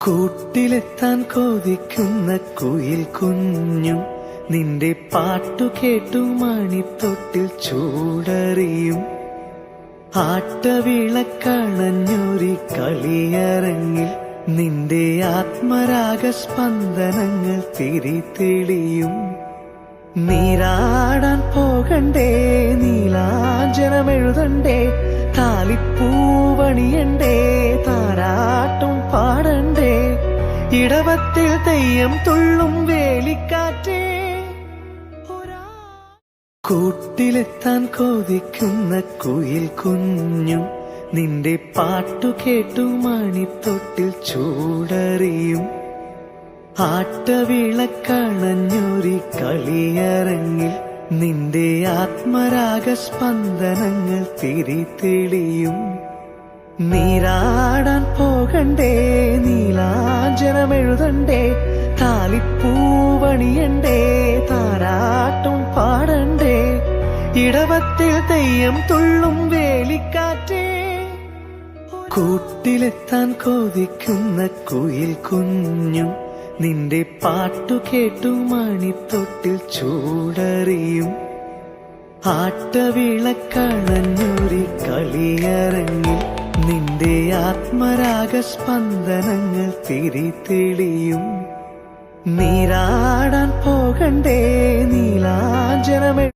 കൂട്ടിലെത്താൻ കൊതിക്കുന്ന കുയിൽ കുഞ്ഞും നിന്റെ പാട്ടു കേട്ടു മണിത്തൊട്ടിൽ ചൂടറിയും. ആട്ടവിളക്കണഞ്ഞൊരി കളിയരങ്ങിൽ നിന്റെ ആത്മരാഗ സ്പന്ദനങ്ങൾ തിരിതെളിയും നീരാടാൻ പോകണ്ടേ നീലാഞ്ജനമെഴുതണ്ടേ താലിപ്പൂവണിയണ്ടേ താരാ ഇടവത്തിൽ തെയ്യം തുള്ളും വേലിക്കാറ്റേ. കൂട്ടിലെത്താൻ കൊതിക്കുന്ന കുയിൽ കുഞ്ഞും നിന്റെ പാട്ടു കേട്ടു മണിത്തൊട്ടിൽ ചൂടറിയും. ആട്ടവിളക്കണഞ്ഞൊരി കളിയരങ്ങിൽ നിന്റെ ആത്മരാഗസ്പന്ദനങ്ങൾ തിരിതെളിയും. നീരാടാൻ പോകണ്ടേ നീലാഞ്ജനമെഴുതണ്ടേ താലിപ്പൂവണിയണ്ടേ താരാട്ടും പാടണ്ടേ? ഇടവത്തിൽ തെയ്യം തുള്ളും വേലിക്കാറ്റേ? കൂട്ടിലെത്താൻ കൊതിക്കുന്ന കുയിൽ കുഞ്ഞും നിന്റെ പാട്ടു കേട്ടു മണിത്തൊട്ടിൽ ചൂടറിയും. ആട്ടവിളക്കണഞ്ഞൊരി കളിയരങ്ങിൽ നിന്റെ ആത്മരാഗസ്പന്ദനങ്ങൾ തിരി തെളിയും. നീരാടാൻ പോകണ്ടേ നീലാഞ്ജനമെ